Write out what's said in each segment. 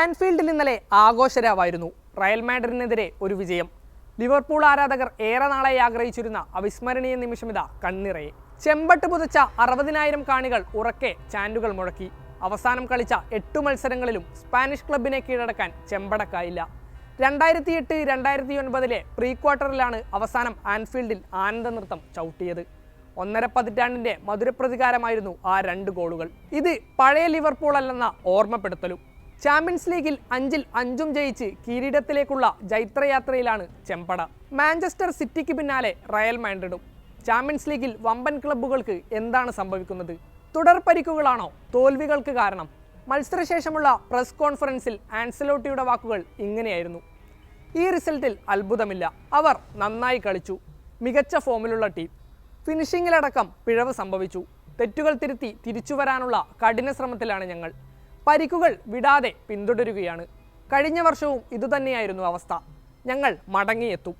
ആൻഫീൽഡിൽ ഇന്നലെ ആഘോഷരാവായിരുന്നു. റയൽ മാഡ്രിഡിനെതിരെ ഒരു വിജയം. ലിവർപൂൾ ആരാധകർ ഏറെ നാളായി ആഗ്രഹിച്ചിരുന്ന അവിസ്മരണീയ നിമിഷമിത കണ്ണിറയെ. ചെമ്പട്ട് പുതച്ച അറുപതിനായിരം കാണികൾ ഉറക്കെ ചാൻഡുകൾ മുഴക്കി. അവസാനം കളിച്ച എട്ട് മത്സരങ്ങളിലും സ്പാനിഷ് ക്ലബിനെ കീഴടക്കാൻ ചെമ്പടക്കായില്ല. രണ്ടായിരത്തി എട്ട് രണ്ടായിരത്തി ഒൻപതിലെ പ്രീ ക്വാർട്ടറിലാണ് അവസാനം ആൻഫീൽഡിൽ ആനന്ദ നൃത്തം ചവിട്ടിയത്. ഒന്നര പതിറ്റാണ്ടിന്റെ മധുരപ്രതികാരമായിരുന്നു ആ രണ്ട് ഗോളുകൾ. ഇത് പഴയ ലിവർപൂൾ അല്ലെന്ന ഓർമ്മപ്പെടുത്തലും. ചാമ്പ്യൻസ് ലീഗിൽ അഞ്ചിൽ അഞ്ചും ജയിച്ച് കിരീടത്തിലേക്കുള്ള ജൈത്രയാത്രയിലാണ് ചെമ്പട. മാഞ്ചസ്റ്റർ സിറ്റിക്ക് പിന്നാലെ റയൽ മാൻഡ്രിഡും ചാമ്പ്യൻസ് ലീഗിൽ വമ്പൻ ക്ലബ്ബുകൾക്ക് എന്താണ് സംഭവിക്കുന്നത്? തുടർ പരിക്കുകളാണോ തോൽവികൾക്ക് കാരണം? മത്സരശേഷമുള്ള പ്രസ് കോൺഫറൻസിൽ ആൻസലോട്ടിയുടെ വാക്കുകൾ ഇങ്ങനെയായിരുന്നു. ഈ റിസൾട്ടിൽ അത്ഭുതമില്ല. അവർ നന്നായി കളിച്ചു. മികച്ച ഫോമിലുള്ള ടീം. ഫിനിഷിങ്ങിലടക്കം പിഴവ് സംഭവിച്ചു. തെറ്റുകൾ തിരുത്തി തിരിച്ചു വരാനുള്ള കഠിന ശ്രമത്തിലാണ് ഞങ്ങൾ. പരിക്കുകൾ വിടാതെ പിന്തുടരുകയാണ്. കഴിഞ്ഞ വർഷവും ഇതുതന്നെയായിരുന്നു അവസ്ഥ. ഞങ്ങൾ മടങ്ങിയെത്തും.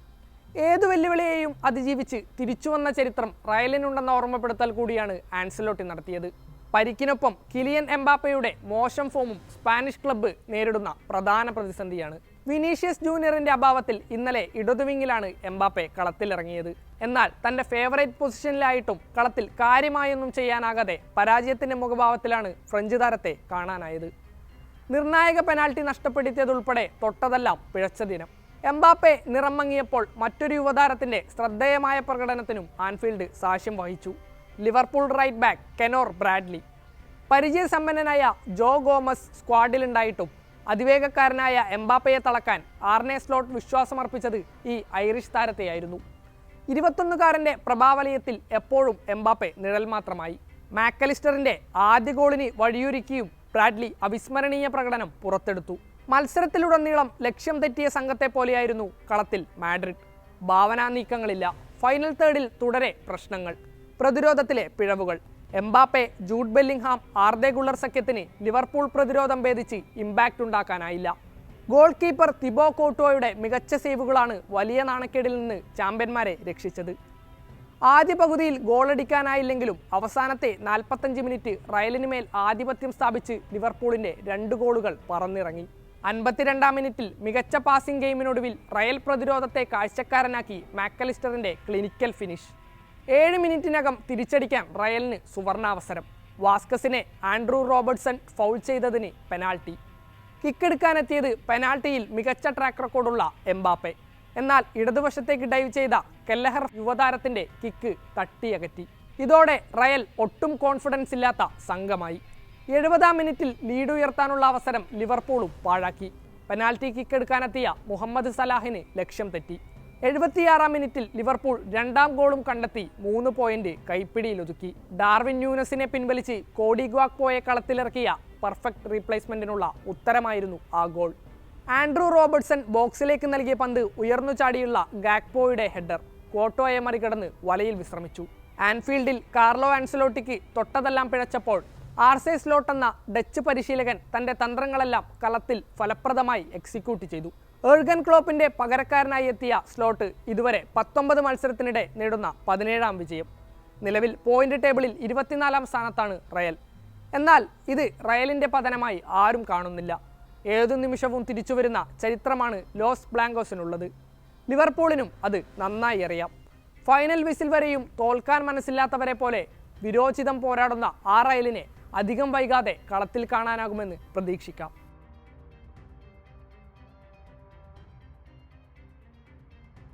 ഏതു വെല്ലുവിളിയെയും അതിജീവിച്ച് തിരിച്ചു വന്ന ചരിത്രം റയലിനുണ്ടെന്ന ഓർമ്മപ്പെടുത്തൽ കൂടിയാണ് ആൻസലോട്ടി നടത്തിയത്. പരിക്കിനൊപ്പം കിലിയൻ എംബാപ്പയുടെ മോശം ഫോമും സ്പാനിഷ് ക്ലബ്ബ് നേരിടുന്ന പ്രധാന പ്രതിസന്ധിയാണ്. വിനീഷ്യസ് ജൂനിയറിന്റെ അഭാവത്തിൽ ഇന്നലെ ഇടതുവിങ്ങിലാണ് എംബാപ്പെ കളത്തിലിറങ്ങിയത്. എന്നാൽ തന്റെ ഫേവറേറ്റ് പൊസിഷനിലായിട്ടും കളത്തിൽ കാര്യമായൊന്നും ചെയ്യാനാകാതെ പരാജയത്തിന്റെ മുഖഭാവത്തിലാണ് ഫ്രഞ്ച് താരത്തെ കാണാനായത്. നിർണായക പെനാൽറ്റി നഷ്ടപ്പെടുത്തിയതുൾപ്പെടെ തൊട്ടതെല്ലാം പിഴച്ച ദിനം. എംബാപ്പെ നിറം മങ്ങിയപ്പോൾ മറ്റൊരു യുവതാരത്തിന്റെ ശ്രദ്ധേയമായ പ്രകടനത്തിനും ആൻഫീൽഡ് സാക്ഷ്യം വഹിച്ചു. Liverpool right back Conor Bradley. പരിചയസമ്പന്നനായ Joe Gomez സ്ക്വാഡിലുണ്ടായിട്ടും അതിവേഗക്കാരനായ എംബാപ്പയെ തളക്കാൻ ആർനെ സ്ലോട്ട് വിശ്വാസമർപ്പിച്ചത് ഈ ഐറിഷ് താരത്തെയായിരുന്നു. ഇരുപത്തൊന്നുകാരന്റെ പ്രഭാവലയത്തിൽ എപ്പോഴും എംബാപ്പെ നിഴൽ മാത്രമായി. മാക്കലിസ്റ്ററിന്റെ ആദ്യ ഗോളിന് വഴിയൊരുക്കിയും ബ്രാഡ്ലി അവിസ്മരണീയ പ്രകടനം പുറത്തെടുത്തു. മത്സരത്തിലുടനീളം ലക്ഷ്യം തെറ്റിയ സംഘത്തെ പോലെയായിരുന്നു കളത്തിൽ മാഡ്രിഡ്. ഭാവനാ നീക്കങ്ങളില്ല. ഫൈനൽ തേർഡിൽ തുടരെ പ്രശ്നങ്ങൾ. പ്രതിരോധത്തിലെ പിഴവുകൾ. Mbappe Jude Bellingham Arda Guler സഖ്യത്തിന് ലിവർപൂൾ പ്രതിരോധം ഭേദിച്ച് ഇമ്പാക്റ്റ് ഉണ്ടാക്കാനായില്ല. ഗോൾ കീപ്പർ തിബോ കോട്ടോയുടെ മികച്ച സേവുകളാണ് വലിയ നാണക്കേടിൽ നിന്ന് ചാമ്പ്യന്മാരെ രക്ഷിച്ചത്. ആദ്യ പകുതിയിൽ ഗോളടിക്കാനായില്ലെങ്കിലും അവസാനത്തെ നാൽപ്പത്തഞ്ച് മിനിറ്റ് റയലിന് മേൽ ആധിപത്യം സ്ഥാപിച്ച് ലിവർപൂളിന്റെ രണ്ട് ഗോളുകൾ പറന്നിറങ്ങി. അൻപത്തിരണ്ടാം മിനിറ്റിൽ മികച്ച പാസിംഗ് ഗെയിമിനൊടുവിൽ റയൽ പ്രതിരോധത്തെ കാഴ്ചക്കാരനാക്കി മാക്കലിസ്റ്ററിന്റെ ക്ലിനിക്കൽ ഫിനിഷ് ഏഴ് മിനിറ്റിനകം തിരിച്ചടിക്കാൻ റയലിന് സുവർണാവസരം. വാസ്കസിനെ ആൻഡ്രൂ റോബർട്ട്സൺ ഫൗൾ ചെയ്തതിന് പെനാൾട്ടി. കിക്കെടുക്കാനെത്തിയത് പെനാൾട്ടിയിൽ മികച്ച ട്രാക്ക് റെക്കോർഡുള്ള എംബാപ്പെ. എന്നാൽ ഇടതുവശത്തേക്ക് ഡൈവ് ചെയ്ത കെല്ലഹർ യുവതാരത്തിന്റെ കിക്ക് തട്ടിയകറ്റി. ഇതോടെ റയൽ ഒട്ടും കോൺഫിഡൻസ് ഇല്ലാത്ത സംഘമായി. എഴുപതാം മിനിറ്റിൽ ലീഡ് ഉയർത്താനുള്ള അവസരം ലിവർപൂളും പാഴാക്കി. പെനാൽറ്റി കിക്കെടുക്കാനെത്തിയ മുഹമ്മദ് സലാഹിന് ലക്ഷ്യം തെറ്റി. എഴുപത്തിയാറാം മിനിറ്റിൽ ലിവർപൂൾ രണ്ടാം ഗോളും കണ്ടെത്തി മൂന്ന് പോയിന്റ് കൈപ്പിടിയിലൊതുക്കി. ഡാർവിൻ ന്യൂനസിനെ പിൻവലിച്ച് കോഡി ഗ്വാക്പോയെ കളത്തിലിറക്കിയ പെർഫെക്റ്റ് റീപ്ലേസ്മെന്റിനുള്ള ഉത്തരമായിരുന്നു ആ ഗോൾ. ആൻഡ്രൂ റോബർട്ട്സൺ ബോക്സിലേക്ക് നൽകിയ പന്ത് ഉയർന്നു ചാടിയുള്ള ഗാക്പോയുടെ ഹെഡർ കോട്ടോയെ മറികടന്ന് വലയിൽ വിശ്രമിച്ചു. ആൻഫീൽഡിൽ കാർലോ ആൻസലോട്ടിക്ക് തൊട്ടതെല്ലാം പിഴച്ചപ്പോൾ ആർസെ സ്ലോട്ട് എന്ന ഡച്ച് പരിശീലകൻ തന്റെ തന്ത്രങ്ങളെല്ലാം കളത്തിൽ ഫലപ്രദമായി എക്സിക്യൂട്ട് ചെയ്തു. ഏർഗൻ ക്ലോപ്പിന്റെ പകരക്കാരനായി എത്തിയ സ്ലോട്ട് ഇതുവരെ പത്തൊമ്പത് മത്സരത്തിനിടെ നേടുന്ന പതിനേഴാം വിജയം. നിലവിൽ പോയിന്റ് ടേബിളിൽ ഇരുപത്തിനാലാം സ്ഥാനത്താണ് റയൽ. എന്നാൽ ഇത് റയലിന്റെ പതനമായി ആരും കാണുന്നില്ല. ഏതു നിമിഷവും തിരിച്ചുവരുന്ന ചരിത്രമാണ് ലോസ് ബ്ലാങ്കോസിനുള്ളത്. ലിവർപൂളിനും അത് നന്നായി അറിയാം. ഫൈനൽ വിസിൽ വരെയും തോൽക്കാൻ മനസ്സില്ലാത്തവരെ പോലെ വിരോചിതം പോരാടുന്ന ആ റയലിനെ അധികം വൈകാതെ കളത്തിൽ കാണാനാകുമെന്ന് പ്രതീക്ഷിക്കാം.